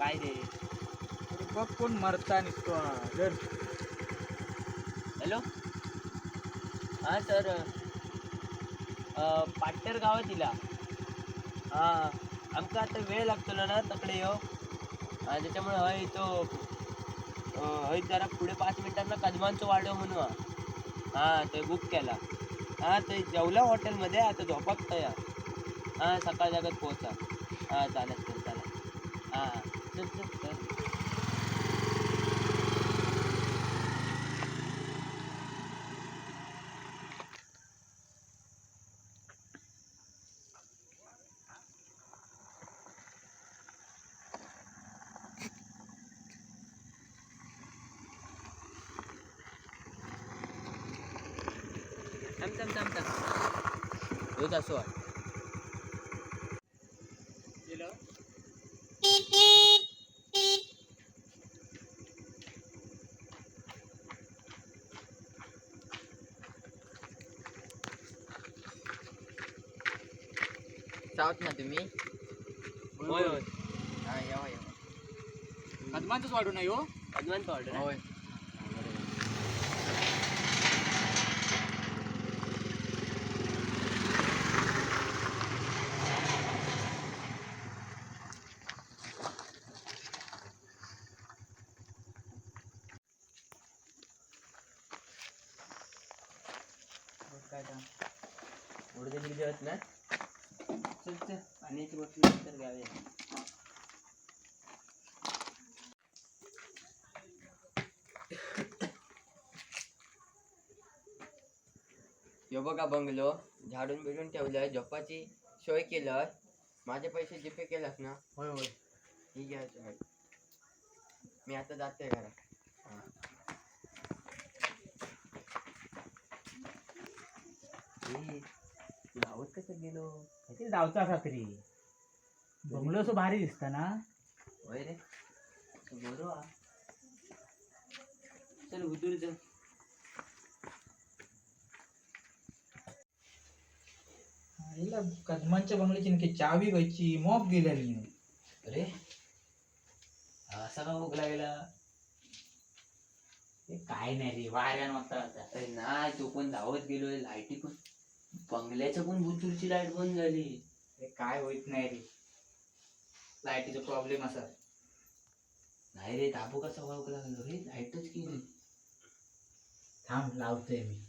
काय रे? बघ कोण मरता निघतो जर. हॅलो? हा सर. पाट्टर गावात दिला हा. आमका आता वेळ लागतो ना तकडे यो त्याच्यामुळे हय तो हय जरा पुढे पाच मिनिटांना कदमांचं वाढव म्हणून हा. ते बुक केला. हा ते जेवला हॉटेलमध्ये आता झोपाक तया हा सकाळ जागत पोहोचा. हा चालेल सर चला हा. हा. चल चल चल थांब थांब थांब थांब होत असो सावत ना तुम्ही होय होय. हा येवा येवा कदमांचंच वाढू नाही हो. अजवानचं ऑर्डर होय. उडदे बिडदे होत ना चल चल पाण्याची बॉटल नंतर घ्यावे यो बघा बंगलो झाडून बिडून ठेवलंय झोपाची सोय केलं माझे पैसे जीपे केलास ना? होय होय. ही घ्यायचं आहे. मी आता जाते घरात. गावात कसं गेलो? ते डावचा असा तरी बंगलो असं भारी दिसता ना? होय रे. बरोबर चल उतरू चल. हिला कदमांच्या बंगल्याची नक्की चावी घ्यायची मॉप गेलेली अरे असा का भोग लागला काय नाही रे वाऱ्यान अरे नाही तो पण धावत गेलोय लाईटी पण बंगल्याचं पण बुतूरची लाइट बंद झाली. काय होत नाही रे. लाईटीचा प्रॉब्लेम असा. नाही रे ताबू कसा ओळख लागलो? रे लाईटच गेली थांब लावतोय मी.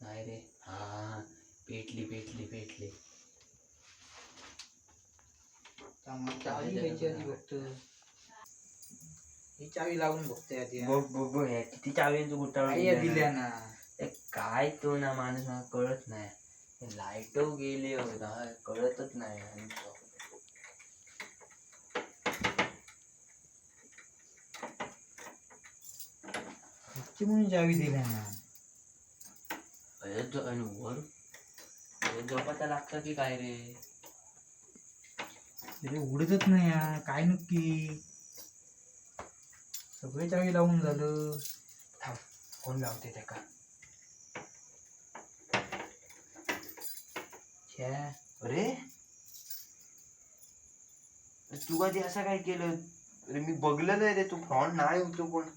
नाही रे. हा पेटली पेटली पेटली. चावी घ्यायची आधी बघतो ही चावी लावून बघतोय आधी. बघ बघ किती आई या दिल्या ना. काय तो ना माणूस मला कळत नाही. लाइट गेली हो ना कळतच नाही. आणि तो- म्हणून चावी दिल्या ना. आणि वर? झोपायला लागतं की काय रे? अरे उडतच नाही यार काय नक्की? सगळे चावी लावून झालं. फोन लावते त्या का अरे? अरे तू कधी असं काय केलं? अरे मी बघलं नाही रे तू फ्रॉन्ट नाही होतो पण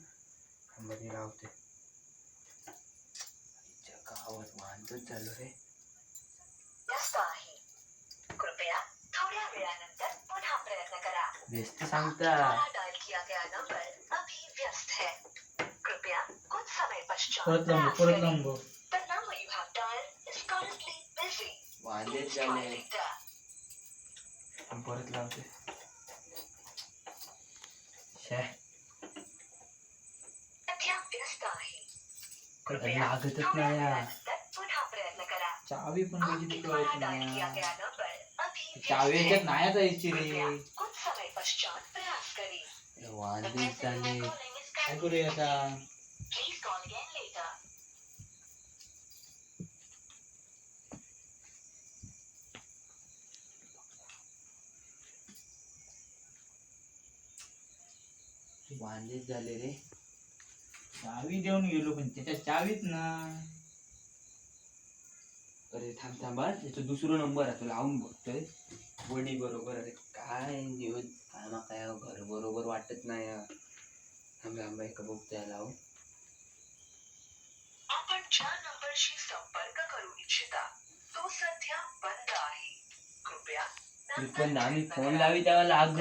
मध्ये लावते. गावात वाहनच झालो रे व्यस्त आहे। कृपया थोड्या वेळानंतर पुन्हा प्रयत्न करा। व्यस्त सांगता। द्वारा डायल किया गया नंबर अभी व्यस्त है। कृपया कुछ समय पश्चात परत लावून बघ, प्रयास परत करें। लावून बघ The number you have dialed is currently busy. वांदेच Please try झाले later. पण परत लावते। शे। सध्या व्यस्त आहे। अरे कृपया लागतच थोड्या नाही चावी पण कधी द्वारा कळत नाही. चावी याच्यात नाही जायची रे. are झाले काय करूया आता. वांदेच झाले रे. चावी देऊन गेलो पण त्याच्या चावीत ना. अरे थांब थांब हा. याचा दुसरा नंबर आहे तो लावून बघतोय. बडी बरोबर अरे काय न्यूज काय माका या घर बरोबर वाटत नाही या. आंबे आंबे एका बघतोय लाव आपण ज्या नंबरशी संपर्क करू इच्छिता तो सध्या बंद आहे. कृपया पण आम्ही फोन लावी तेव्हा लाग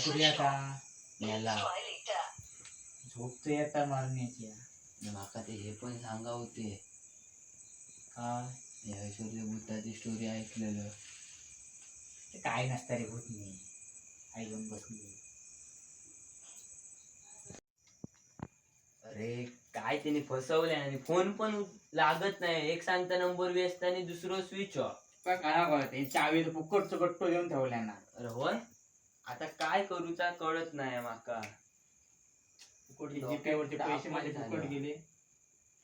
switched आता. याला. Try later. झोपतो येता मारण्याची माका ते हे पण सांगा होते. काय या ऐश्वर्य भूताची स्टोरी ऐकलेलं. ते काय नसतं रे नाही आई घेऊन बसली. अरे काय त्याने फसवलंय आणि फोन पण लागत नाही. एक सांगता नंबर व्यस्त आणि दुसरं स्विच ऑफ काय कळत हे चावी तर फुकटचं गट्टो देऊन ठेवल्या ना. अरे होय आता काय करूचा कळत नाही माका. फुकट पैसे माझे. फुकट गेले.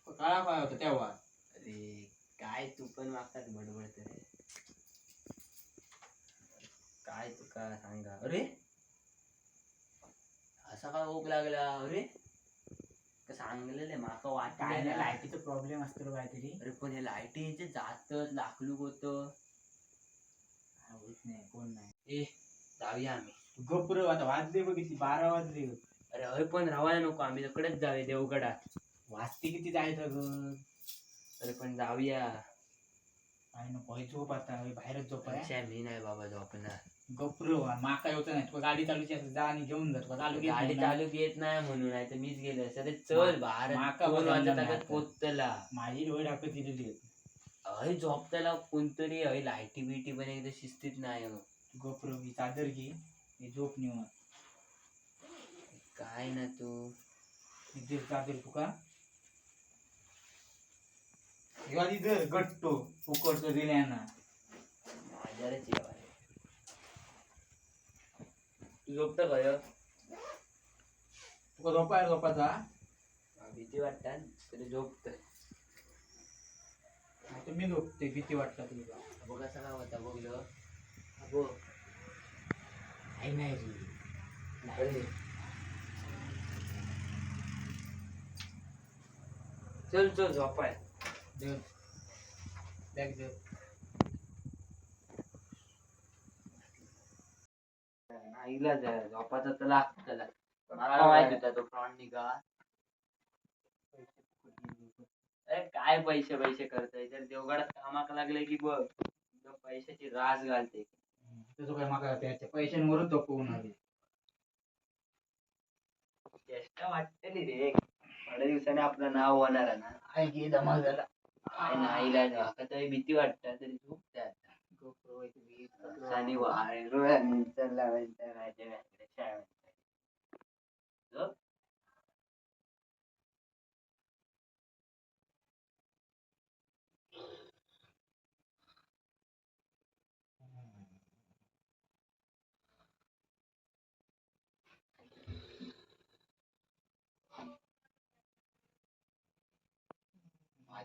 काळा काय होता तेव्हा. अरे काय तू पण मागतात बडबड रे काय तुका सांगा? अरे? असा का ओक लागला? अरे? सांगलेलं माका काय वाटलं नाही लाईटीचा प्रॉब्लेम असतो काहीतरी. अरे पण हे लाईटीचे जात लाकलूक होत. काय होत नाही कोण नाही. ए जाऊया आम्ही. गप्र आता वाजले बघ किती बारा वाजले. अरे हय पण राहायला नको आम्ही तिकडेच जाऊया देवगडात. वाजते किती जायचं ग अरे पण जाऊया. काय नको हय झोप आता बाहेरच झोप आहे. अच्छा, मी नाही बाबा झोपणार. गप्र माका होत नाही. तुला गाडी चालूची असं जा आणि घेऊन जा. तुला चालू गाडी. चालू घेत नाही म्हणून नाही तर मीच गेलो असते. अरे चल भारत माका वाजता आता. पोचतला माझी डोळे टाकत दिलेली आहेत. हय झोपताला कोणतरी हय लाईटी बिटी पण एकदा शिस्तीत नाही हो. गप्र ही चादर घे. ही झोप निवांत. काय ना तू. इथे चादर तुका आधी धर गट्टो फुकटचं दिल्या ना. माझ्यावरच येवा रे. तू झोपतं काय तुका झोपाय झोपाचा भीती वाटतात तरी झोपत. आता मी झोपते भीती वाटतात तुला. बघ असं काय होता बघलं. अबो काही नाही रे. चल चल झोपाय. बॅग जाय झोपाचा तर लागत त्याला. मला माहीत होता तो फ्रॉड निघा अरे काय पैसे पैसे करताय? तर देवगडात कामाक लागले की बघ. एकदम पैशाची रास घालते. काय मागा त्याच्या पैशांवरच झोपवून आले. चेष्टा वाटतेली रे. थोड्या दिवसाने आपलं नाव होणार आहे ना. काय की धमाल झाला. काय नाहीला जाका तरी भीती वाटत तरी झोपते आता GoPro आहे तुम्ही इतका आणि वाळू आणि चला म्हणता माझ्या वाकडे काय म्हणता. झोप.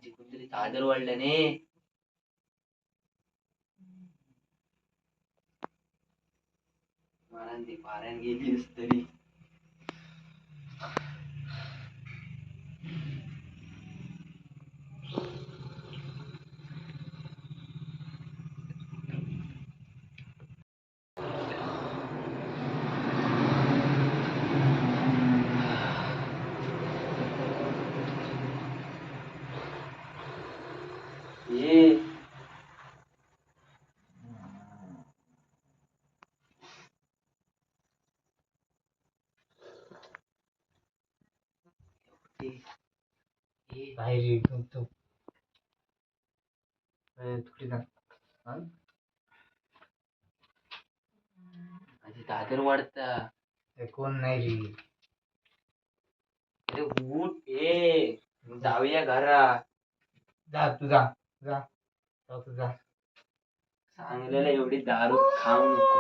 माझी कुठली चादर वाढल्याने. मारांनी मला ती पाऱ्यान गेलीस तरी ये ये बाहेर ये, झोप, झोप. ए, तुकडे जा. माझी दादर वाढता कोण नाही रे अरे उठ ए जाऊया घरा जा तू जा जा जाऊ तू जा सांगलेलं एवढी दारू खाऊ नको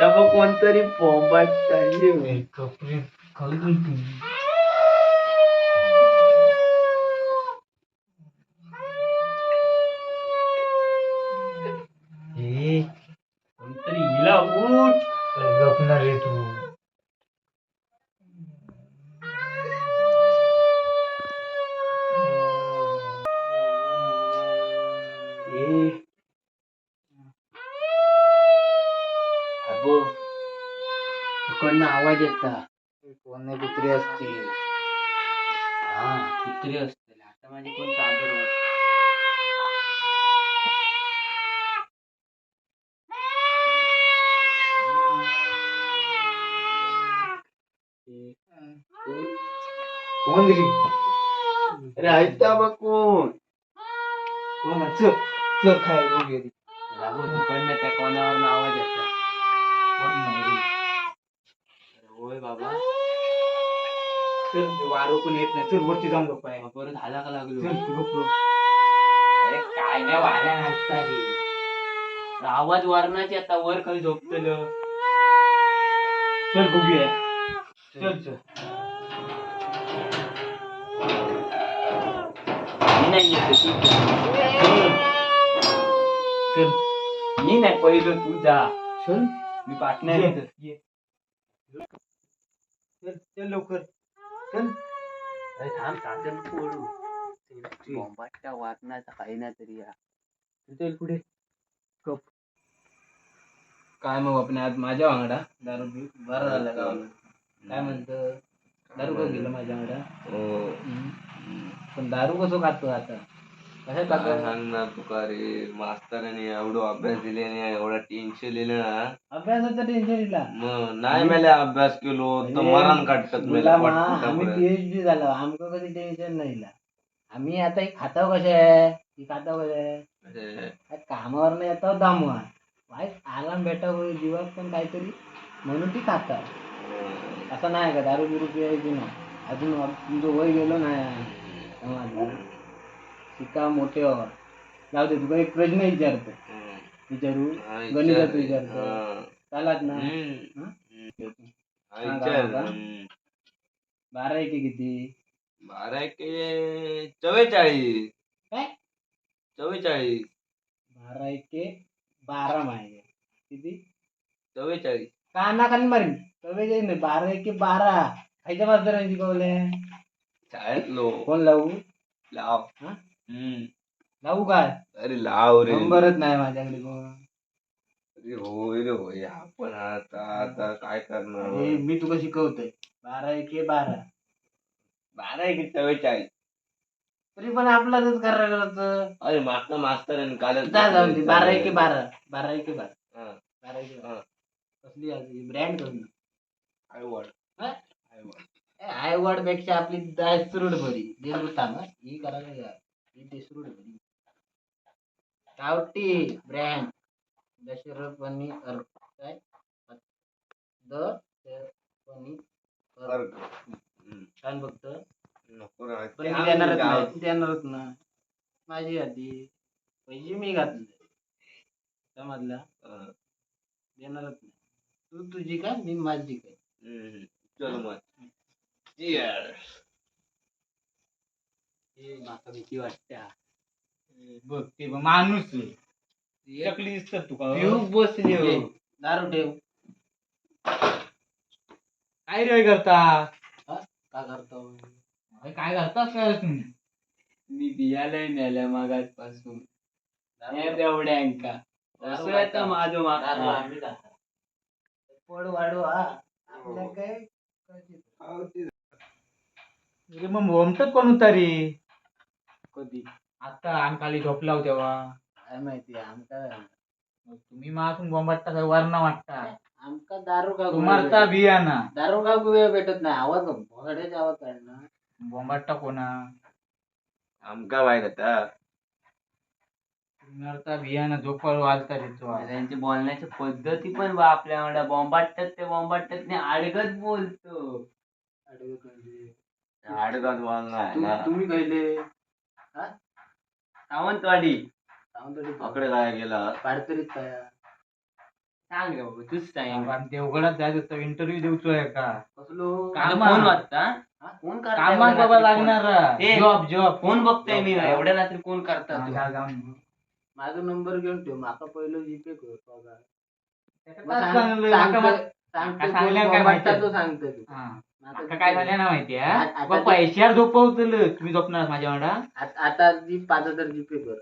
बघ कोणतरी पोंबाट चालली कपडे घालून कोणतरी हिला उठ. गपणार रे तू हो तिकडनं आवाज येतात कोण कुत्री असतील? हा कुत्री असते आता माझी कोण चादर वर कोण दिली अरे ऐकता बघ कोण. कोण चल चल खाय बघूया लागून तिकडनं त्या कोणावर आवाज येतात कोण नाही. रे. होय बाबा. चल वारं पण येत नाही. चल वरती जाऊन गप्पा आहे परत हाला का लागलो. चल तू गप्प बस. अरे काय नाही वाऱ्या नाचता रे. आवाज वरणाची आता वर खाली झोपतलं. चल बघूया. चल चल. मी नाही येत तू जा. चल. मी नाही पहिलं तू जा. चल. मी पार्टनर ये, येतो ये. चल चल लवकर. चल. अरे थांब चादर पोळू बॉम्बाच्या वारणाचा काही ना तरी या. चल पुढे. कप काय मग आपण आज माझ्या वांगडा? दारू पी बरं झालं का? काय म्हणतं? दारू का गेलं माझ्या वांगडा? हम्म. पण दारू कसं खातो आता? सांगणार तुका रे मास्तराने एवढं अभ्यास दिले आणि एवढा टेन्शन लिहिलं ना. अभ्यासाचं टेन्शन दिला मग नाही मेले अभ्यास केलो तर मरण काढतात मेले पटकन आम्ही. पीएचडी झालो आमचं कधी टेन्शन नाही. आम्ही आता एक खाताव कसे आहे? ती खाताव कसे आहे? अरे, कामावर नाही येतो दामवा वाईट आराम भेटा जीवात पण काहीतरी म्हणून ती खाता. असं नाही का दारू बिरू पियायची ना अजून आप- तुमचं वय गेलो नाही. समजलं? शिका मोठे हो जाऊ दे तुका एक प्रश्न विचारतो. हं. विचारू विचार. विचारतो. चालत ना? हं. सांगा विचार. बाबा. बारा एके किती? बारा एके चव्वेचाळीस. काय? चव्वेचाळीस. बारा एके बारा माहिती किती? चव्वेचाळीस. काना खाली मारीन. चव्वेचाळीस नाही बारा एके बारा. खायच्या मास्तरांनी शिकवले शाळेत लो कोण लावू? लाव. हं? हं. लावू काय? अरे लाव रे. नंबरच नाही माझ्याकडे कोण. अरे होय रे होय. आपण आता आता काय करणार? मी तुला शिकवतोय. बारा एके बारा. बारा एके चव्वेचाळीस. तरी पण आपलाच करायला होतं. अरे मागचा मास्तर आहे काल जा जाऊन दे. बारा एके बारा. बारा एके बारा. हा. बारा एके बारा. हा. कसली ब्रँड करून वड हा? आई वड आय वर्डपेक्षा आपली दासरूड भरी देसूड थांब हं. ही करायला गावठी ब्रँड दशरथपणी अर्क काय द पणी अर्क. हम्म. छान बघत नको. पण मी देणारच ना माझी आधी पैसे मी घातले समजला. देणारच नाही तू तुझी काय मी माझी काय. चल मग. ए, माका भीती वाटत्या बघ ते माणूस चकली दिसतात तुका बसली हो. ए, दारू ठेव. काय रे करता? का करतो काय करतास काय तुम्ही? मी बियालय नेल्या मागासपासून. तेवढ्यांका असं येतं माझं माका पड वाढू हा. आपल्या काय हो, अरे मग भोमतच कोण होता रे कधी? आता आमकाली झोपला तेव्हा. काय माहिती आमका मग तुम्ही मागून बोंबाटता काय वरणा वाटता? आमका दारू का बियाना दारू का वेळ भेटत नाही. आवाज भोगड्याचा आवाज काढणार बोंबाटता कोणा? आमका माहीत आता तुमारता बियाना झोपाळ वाजता त्याचो त्यांची बोलण्याची पद्धती पण बा आपल्या एवढ्या. बॉम्बाटतात ते बॉम्बाटतात नाही अडगत बोलतो. अडगत म्हणजे? आडगात बोलणार ना. तुम्ही सावंतवाडी सावंतवाडी अकडे काय गेला पाडतरीत काय सांग रे बाबा तूच सांग ते उघडत जायचं इंटरव्ह्यू देऊचोय का कसलो कामा. फोन वाजता हा? कोण करता कामात एवढ्या बाबा रात्री फोन? लागणार ए, जॉब जॉब फोन बघतोय मी. एवढ्या रात्री कोण करता हा, तो? जा, जाऊन. माझा नंबर घेऊन ठेव माका पहिलं जीपे कर पगार. मग सांग- सांगतो- सांगतो काय कोण सांगल्यावर काय बॉम्बाटता माहिती? तो सांगतो तू. आता आता काय झालं ना माहितीये आता बा ते- पैशावर झोपवतलं तुम्ही झोपणार माझ्या वाडा. आ- आता जी पाच हजार जीपे कर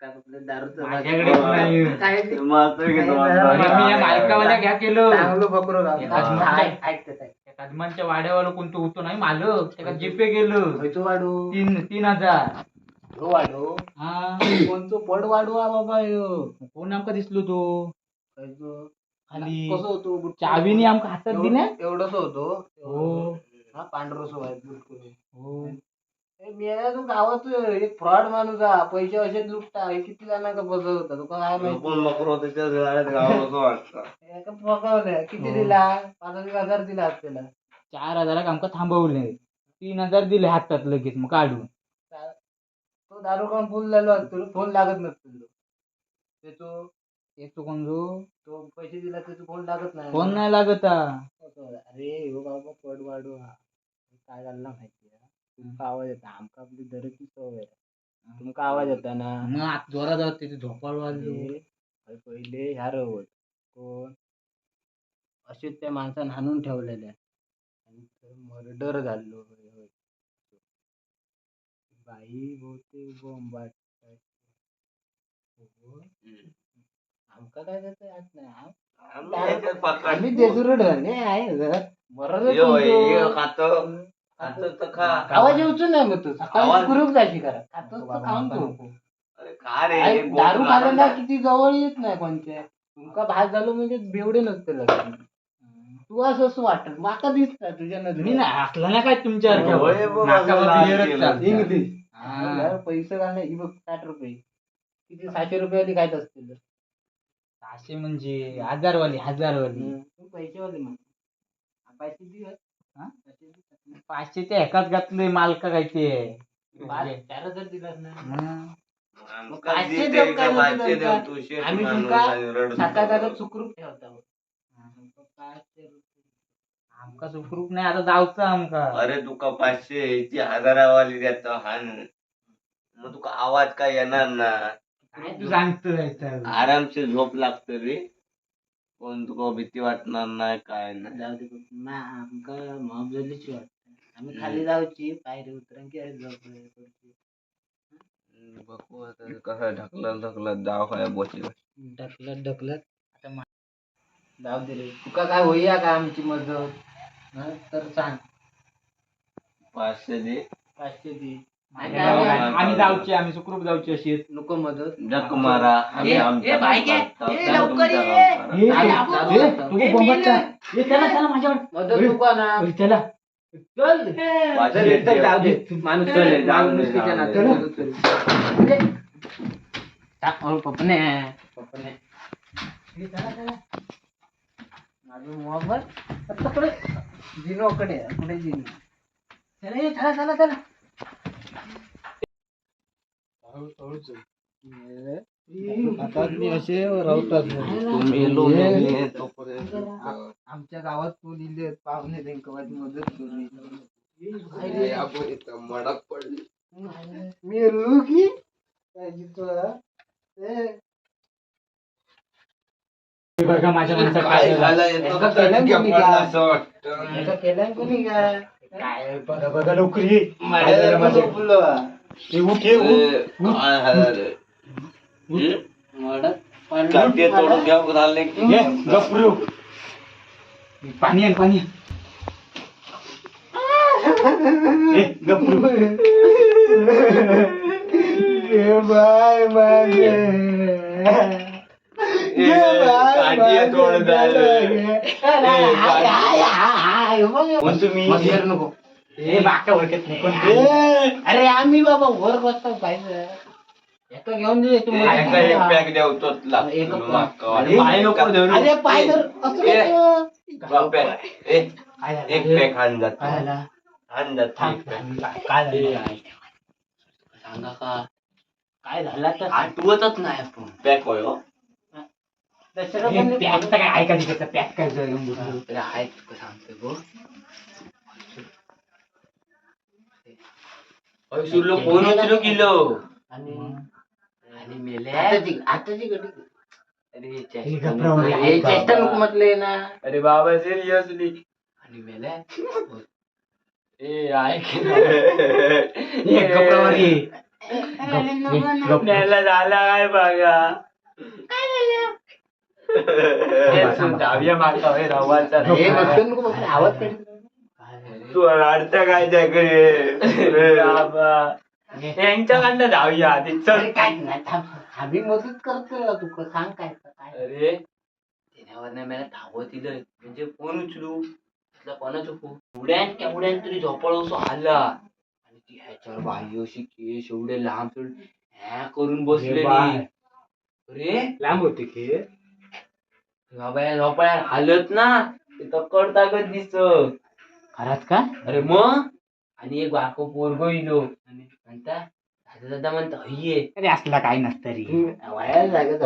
काय आपलं दारूचं माझ्याकडे नाही. काय ते? मी या मालकावाल्या घ्या केलं. चांगलं बकरो गाव. हा. ऐक- ऐक ते, ऐक. त्या कदमांच्या वाड्यावाला कोणतं होतो नाही? मालक. त्याला जीपे गेलं खयचो वाढू तीन तीन हजार. ह्यो वाढू हा. कोणतो पड वाढू हा बाबा ह्यो? कोण आमका दिसलो तो? खाली कसं होतो बुटको? चावीने आमका हातात दिल्या? एवढं- एवढंसं होतो. हो. हा पांढरसो आहे बुटको. हो. ए, मी आहे ना, तू गावात एक फ्रॉड माणूस हा पैसे असेच लुटता. हे किती जणांका फसवता तुका काय माहिती? एका किती हो. दिला? पाच एक हजार दिला त्याला चार हजाराक आमका थांबवले. तीन हजार दिले हातात लगेच मग काढून. तो दारू खाऊन फुल झालो असतो. फोन लागत नसतो. ते तो एक तो कोण जो तो पैसे दिला तर तो फोन लागत नाही? फोन नाही लागत. अरे हो बाबा पड वाढू हा काय झालं माहिती तुमका आवाज येता आमका आपली दरची सवय आहे. तुमका आवाज येता ना? मग आत जोरात तिथे झोपाळ वाजलो. अरे, अरे पहिले ह्या रवत कोण? असेच त्या माणसानं हाणून ठेवलेल्या आणि मर्डर झालो. बाई बहुतेक बोंबाट आमका काय त्याचं याद नाही आम- आम्ही आहे खातो. खातो आवाज येऊच नाही मग तू. सकाळी आवाज- कुरूप जायची करा तर खाऊन तू आई, दारू खाल्ला. किती जवळ येत नाही कोणत्या. तुमका भात झालो म्हणजे बेवडे नसते लग्न तू असं असं वाटत. माका दिसत तुझ्या मी नाही हसला ना काय तुमच्या होय इंग्लिश. हा. पैसे घालणे ही बघ साठ रुपये. किती सहाशे रुपयाली खायत असतील सहाशे म्हणजे हजारवाली हजारवाली. पैसेवाले मग पैसे दिवस हा? पाचशे ते एकाच घातले मालका काय ते चार हजार दिलास ना. मग आमका पाचशे दिते देऊ का काय पाचशे तुमका? देऊ तू शेठ आम्ही माणूस तुमका आणि रडत साता होता. का सुखरूप ठेवता आमका सुखरूप नाही आता जाऊचं आमका. अरे तुका पाचशे ती हजारावाली देतो हान. मग तुका आवाज काय येणार ना? काय तू सांगतोय आरामशीर झोप लागतं रे. कोण तुका भीती वाटणार नाही काय नाही. जाऊ दे आमका मॉब झालीच वाटत. आम्ही खाली जाऊची पायरी उतरण की झोप. बघू आता कसं ढकलत ढकलत जाव काय बोची ढकलत ढकलत आता जाऊ दे रे. तुका काय होईया का आमची मदत? तर सांग. पाचशे दे. पाचशे दे. आम्ही जाऊची आम्ही सुखरूप जाऊची अशी. नको मदत. जक मारा आम्ही ए, आमच्या मदत नको ना चला. माणूस पप्पने माझं मोबाईल जिनोकडे पुढे जिनो चला चला चला. आता मी असे. आमच्या गावात तू दिले पाहुणे त्यांची मदत केली पडली मी की माझ्या माणसात काय काय झालं. झालं येतो एका का केल्यानं काय कोणी काय? काय बघा बघा लवकर ये. माझ्या माझ्या- उठ, उठ. हं? की? ये, गप रे. पाणी आण पाणी आण. ए, गप रे. बाय माझे काठी तोडून झालं मग तुम्ही नको ए, बाका ओळखत नाही. अरे आम्ही बाबा वर बसतो पाहिजे एका घेऊन दे तू मला. एका एक पॅक द्यावतोच एक लागतो pack. माका. अरे, पाय नको धरू. अरे पाय तर असं ए. कसं? बापे, ए, काय झालं? एक पॅक हाण जात काय झालं? हाण जात थांब, एक pack. थांब. काय झालं सांगा का काय झालं तर आठवतच नाही आपण पॅक होय हो. दशरथाने पॅक काय ऐका तिकडचं पॅक काय झालं घेऊन बसलो. अरे आहेत का सांगते गो अय, सुरलो फोन उचलू किलो आणि आणि मेले आताची आताची घडी अरे हे चेष्टा गप्रा नको. मध्ये. हे चेष्टा नको म्हटले ना अरे बाबा सिरियसली आणि मेले ए ऐक ना. ए, गप्रावर ये. त्याला झाला काय बघा जाऊया मागचा होय रवाचा हे बघतो नको आवाज. तू काय त्याकडे यांच्याकडनं जाऊया ते चल काय आम्ही मदत करतो ना तुका सांग काय अरे त्याच्यावर नाही मला धावत दिलं म्हणजे फोन उचलू म्हटलं कोणाचं उड्यान केवड्यान तरी झोपळवसो आला आणि ती ह्याच्यावर बाई अशी केस एवढे लांब ह्या करून बसलेली बाय. अरे लांब होते की बाबा या झोपाळ्यात हालत ना ते तक्कड ताकद दिसत. खराच का? अरे मग? आणि एक बाको पोरगो इलो. म्हणता दादा दादा म्हणता अय्ये अरे असला काय नसतं रे.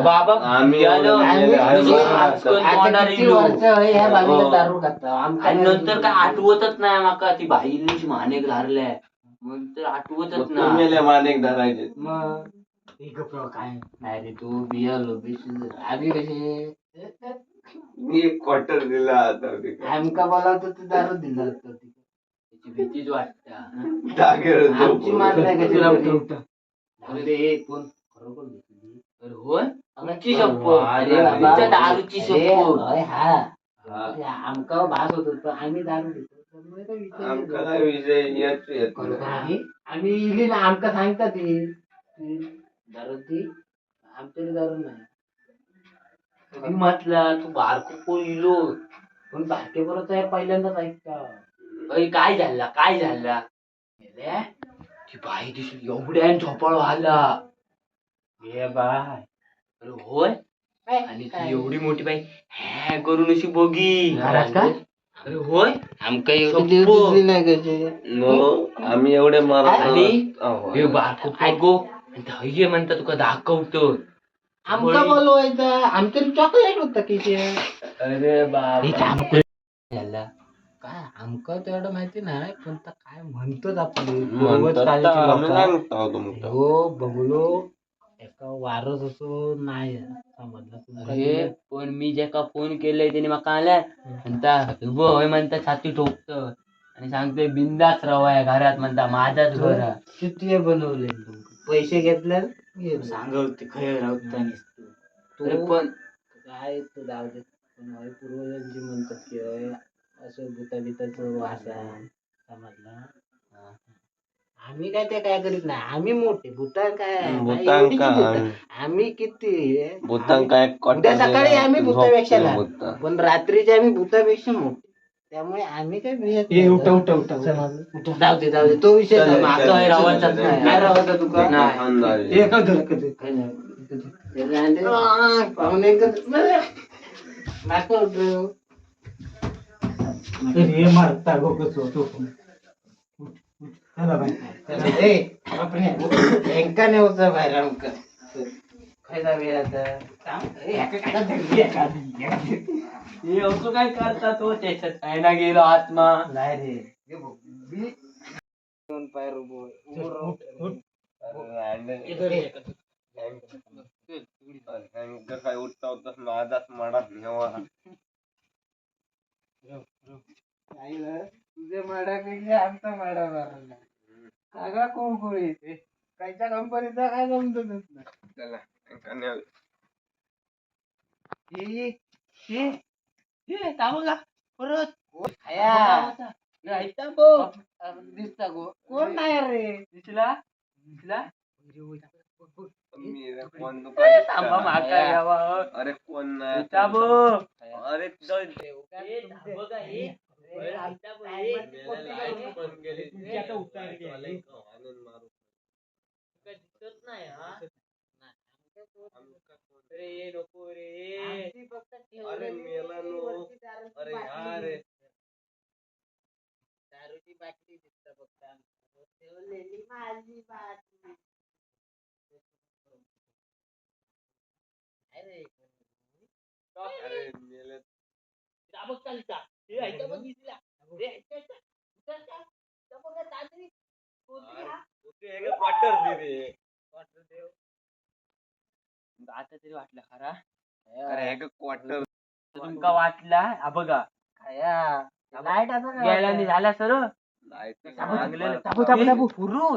बाबा आम्ही आलो. आम्ही- आम्ही आम्ही- हाचकन आता तोंडार किती इलो. वर्ष होय ह्या बाजूला हो. दारू खाता आमका आणि नाही नंतर काय आठवतच नाही माका ती बाईलीची मानेक धारल्या. नंतर आठवतच ना. मेले मानेक धरायचे? मग? हे गप्प काय? नाही रे तू बियालो बिशील आम्ही कसे मी एक क्वार्टर दिला आता ते. आमका बोलावतो तू दारू दिला होता त्याची भीतीच वाटत आमची. मान नाही तुला. अरे हे कोण खरोखर घेतली अरे होय आमची अरे शपथ बाबा. तुमच्या दारूची अरे, शपथ होय, हा हा. अरे, आमका भास होत होतो आम्ही दारू त्यामुळे नाही. आमका काय विषय येत येत खरोखर नाही. आम्ही आम्ही इली ना आमका सांगता ती ती दारू ती आमच्याकडे दारू नाही मी म्हटलं तू बारको कोण इलो? पण बारके बरोबर आहे पहिल्यांदाच ऐकता अरे काय झाला? काय झाला? मेल्या, ती बाई दिसली एवढ्यान झोपाळ आला ये बाय. अरे होय? आणि ती एवढी मोठी बाई हॅ करून अशी बघी खरंच का? अरे होय? आमका एवढी आम्ही एवढे मारत आणि. हे बारको पोरगो धैर्य म्हणता तुका दाखवतो. आमका बोलवायचा आमच्या चॉकलेट होतं किती अरे बाबा काय? आमका तेवढं माहिती नाही पण काय म्हणतोच सांगतो तुमका. हो बघलो. एका वारस असो नाही. समजलं पण मी जेका फोन केलंय त्याने मला आल्या. म्हणता उभं होय म्हणता छाती ठोकत. आणि सांगतोय बिंदास रवाय घरात म्हणता माझाच घर. किती बनवले पैसे घेतले गेले. सांगवते खय राहता अरे तू पण काय तू जाऊ दे पण होय पूर्वजांची म्हणतात की होय असं भूता बिताचं वास आहे समजलं हा. आम्ही काय ते काय करीत नाही आम्ही मोठे भूतान काय एवढी किती भूतं? आम्ही किती भूतान काय उद्या सकाळी आम्ही भूतापेक्षा लहान. भूता. पण रात्रीचे आम्ही भूतापेक्षा मोठे त्यामुळे आम्ही काय भियत ये. उठा उठा उठा? जाऊ दे जाऊ दे तो विषय नाही. चल, आहे रावांचाच चल, नाही. तुका. हे धर. काही. ते एकच. हे मारता गो कसं होतो चला बाय चला, ए, बापरे. नाही होता बाहेर आमका. हे असं काय करता तो त्याच्यात? काय ना गेलो आत्मा. नाही रे. हे दोन पाय. अरे, काय उठता उठता माझाच नेवा नाही ना, तुझ्या माडापेक्षा आमचा माडा मारला. सगळा कोळकोळी कायच्या कंपनीचा काय समजतच नाही. चला. कन्या- ही, हे हे थांबा परत आया, राहायचा बघ दिसता गो कोण नाही रे दिसला दिसला मी रे, कोण थांबा दुकान माका यावा अरे कोण नाही बघ. अरे जाऊ दे. हे थांबा का हे? रे, राहायचा बघ, काय हे. माहिती कोणती राहायचं कोण बंद गेली. आता उतार गेली. आनंद मारू. काय दिसत नाही हा अरे ये नको रे आमची फक्त अरे ठेवलेली मेला नो. वरती दारूची अरे बाटली. हा रे. दारूची बाटली दिसतं फक्त. ठेवलेली माझी बाटली अरे अरे मेले. जा बघ चालता हे दिसला. कोणती हा? तू एक क्वार्टर दे रे. आता तरी वाटलं खरा? अरे एक क्वार्टर तुमका वाटला? हा बघा. लाइट काय गेल्याने वाटतं? झाला सर? लाइट चांगलं मार- ताबू ताबू ताबू फुरू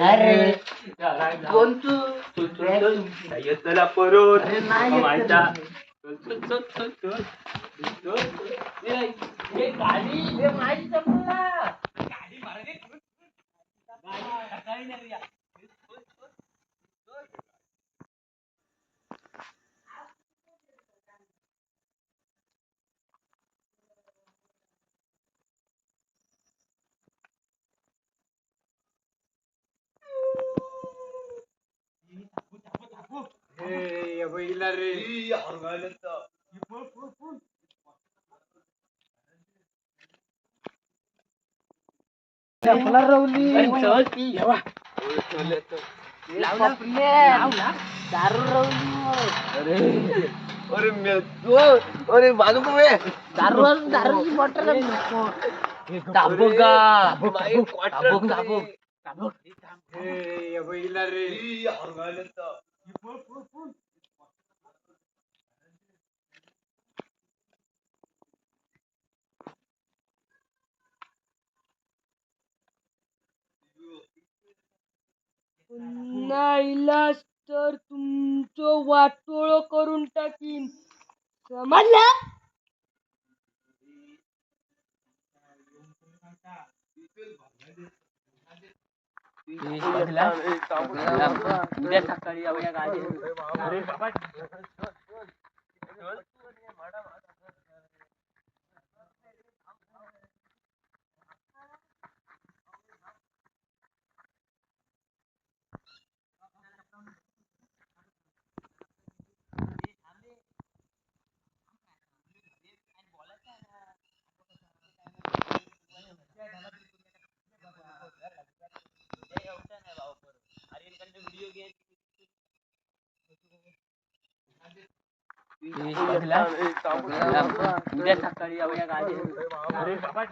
अरे. कोण तू? चला परत. माहिता तर. चल, ए, ए, गाडी ए, माझी चपला. गाडी मारा रे. गाडी सकाळी नाही या. चपला रवली की. दारू रवली अरे अरे को बे दारू दारूची बॉटल दाबोगा. दाबोग दाबोग, नाईलाज तर तुमचं वाटोळ करून टाकीन. समजलं? बघला? उद्या सकाळी जाऊया उद्या सकाळी जाऊया गाडी अरे बाबा.